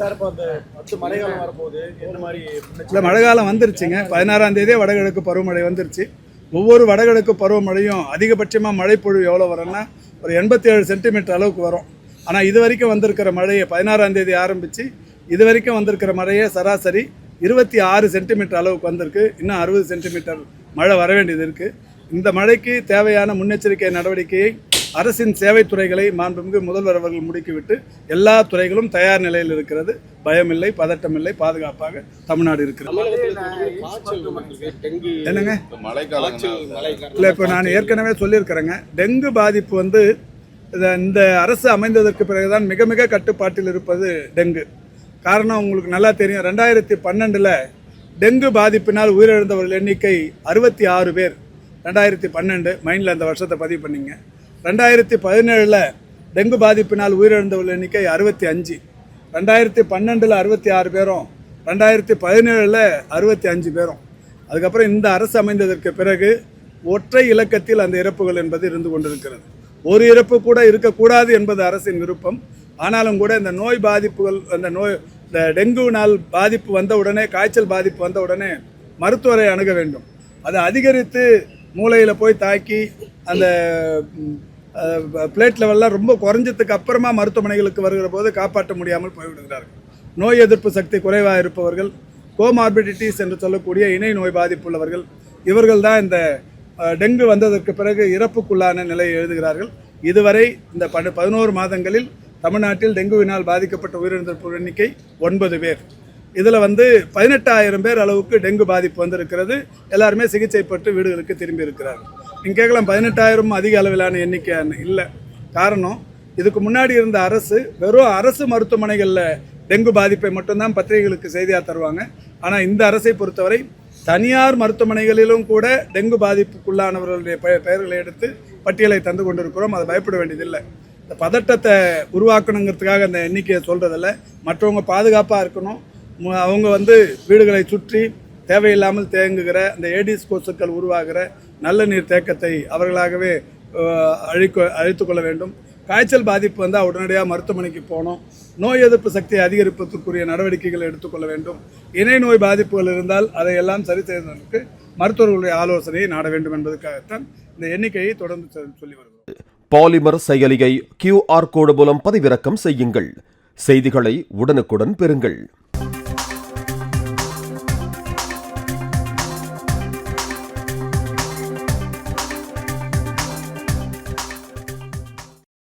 Sir இப்போ அந்த அடுத்து மழைக்காலம் வரும்போது மாதிரி இல்லை மழை காலம் வந்துருச்சுங்க. பதினாறாம் தேதியே வடகிழக்கு பருவமழை வந்துருச்சு. ஒவ்வொரு வடகிழக்கு பருவமழையும் அதிகபட்சமாக மழைப்பொழிவு எவ்வளோ வரும்னா ஒரு எண்பத்தி ஏழு சென்டிமீட்டர் அளவுக்கு வரும். ஆனால் இது வரைக்கும் வந்திருக்கிற மழையை பதினாறாம் தேதி ஆரம்பித்து இது வரைக்கும் வந்திருக்கிற மழையை சராசரி இருபத்தி ஆறு சென்டிமீட்டர் அளவுக்கு வந்திருக்கு. இன்னும் அறுபது சென்டிமீட்டர் மழை வர வேண்டியது இருக்குது இந்த மழைக்கு தேவையான முன்னெச்சரிக்கை நடவடிக்கையை அரசின் சேவை துறைகளை மாண்புமிகு முதல்வர் அவர்கள் முடுக்கிவிட்டு எல்லா துறைகளும் தயார் நிலையில் இருக்கிறது. பயமில்லை பதட்டமில்லை பாதுகாப்பாக தமிழ்நாடு இருக்கிறது. என்னங்க? இல்லை இப்போ நான் ஏற்கனவே சொல்லியிருக்கிறேங்க. டெங்கு பாதிப்பு வந்து இந்த அரசு அமைந்ததற்கு பிறகுதான் மிக மிக கட்டுப்பாட்டில் இருப்பது டெங்கு. காரணம் உங்களுக்கு நல்லா தெரியும் ரெண்டாயிரத்தி பன்னெண்டில் டெங்கு பாதிப்பினால் உயிரிழந்தவர்கள் எண்ணிக்கை அறுபத்தி ஆறு பேர். ரெண்டாயிரத்தி பன்னெண்டு மைண்டில் அந்த வருஷத்தை பதிவு பண்ணிங்க. ரெண்டாயிரத்தி பதினேழில் டெங்கு பாதிப்பினால் உயிரிழந்தவர்கள் எண்ணிக்கை அறுபத்தி அஞ்சு. ரெண்டாயிரத்தி பன்னெண்டில் அறுபத்தி ஆறு பேரும் ரெண்டாயிரத்தி பதினேழில் அறுபத்தி அஞ்சு பேரும். அதுக்கப்புறம் இந்த அரசு அமைந்ததற்கு பிறகு ஒற்றை இலக்கத்தில் அந்த இறப்புகள் என்பது இருந்து கொண்டிருக்கிறது. ஒரு இறப்பு கூட இருக்கக்கூடாது என்பது அரசின் விருப்பம். ஆனாலும் கூட இந்த நோய் பாதிப்புகள் அந்த நோய் இந்த டெங்குவினால் பாதிப்பு வந்த உடனே காய்ச்சல் பாதிப்பு வந்த உடனே மருத்துவரை அணுக வேண்டும். அது அதிகரித்து மூளையில் போய் தாக்கி அந்த பிளேட் லெவல்லாம் ரொம்ப குறைஞ்சதுக்கு அப்புறமா மருத்துவமனைகளுக்கு வருகிற போது காப்பாற்ற முடியாமல் போய்விடுகிறார்கள். நோய் எதிர்ப்பு சக்தி குறைவாக இருப்பவர்கள் கோமார்பிடிட்டிஸ் என்று சொல்லக்கூடிய இணை நோய் பாதிப்புள்ளவர்கள் இவர்கள் தான் இந்த டெங்கு வந்ததற்கு பிறகு இறப்புக்குள்ளான நிலையை எழுதுகிறார்கள். இதுவரை இந்த படு பதினோரு மாதங்களில் தமிழ்நாட்டில் டெங்குவினால் பாதிக்கப்பட்ட உயிரிழந்திருப்போர் எண்ணிக்கை ஒன்பது பேர். இதில் வந்து பதினெட்டாயிரம் பேர் அளவுக்கு டெங்கு பாதிப்பு வந்திருக்கிறது. எல்லாருமே சிகிச்சை பெற்று வீடுகளுக்கு திரும்பி இருக்கிறார்கள். நீங்கள் கேட்கலாம் பதினெட்டாயிரம் அதிக அளவிலான எண்ணிக்கைன்னு இல்லை. காரணம் இதுக்கு முன்னாடி இருந்த அரசு வெறும் அரசு மருத்துவமனைகளில் டெங்கு பாதிப்பை மட்டும்தான் பத்திரிகைகளுக்கு செய்தியாக தருவாங்க. ஆனால் இந்த அரசை பொறுத்தவரை தனியார் மருத்துவமனைகளிலும் கூட டெங்கு பாதிப்புக்குள்ளானவர்களுடைய பெயர்களை எடுத்து பட்டியலை தந்து கொண்டிருக்கிறோம். அதை பயப்பட வேண்டியதில்லை. இந்த பதட்டத்தை உருவாக்கணுங்கிறதுக்காக அந்த எண்ணிக்கையை சொல்கிறதில்ல மற்றவங்க பாதுகாப்பாக இருக்கணும். அவங்க வந்து வீடுகளை சுற்றி தேவையில்லாமல் தேங்குகிற அந்த ஏடிஸ் கொசுக்கள் உருவாகிற நல்ல நீர் தேக்கத்தை அவர்களாகவே அழிக்க அழித்து கொள்ள வேண்டும். காய்ச்சல் பாதிப்பு வந்தால் உடனடியாக மருத்துவமனைக்கு போகணும். நோய் எதிர்ப்பு சக்தியை அதிகரிப்பதற்குரிய நடவடிக்கைகளை எடுத்துக்கொள்ள வேண்டும். இணை நோய் பாதிப்புகள் இருந்தால் அதையெல்லாம் சரி செய்வதற்கு மருத்துவர்களுடைய ஆலோசனையை நாட வேண்டும் என்பதற்காகத்தான் இந்த எண்ணிக்கையை தொடர்ந்து சொல்லி வருகிறது பாலிமர் செயலியை கியூஆர் கோடு மூலம் பதிவிறக்கம் செய்யுங்கள். செய்திகளை உடனுக்குடன் பெறுங்கள்.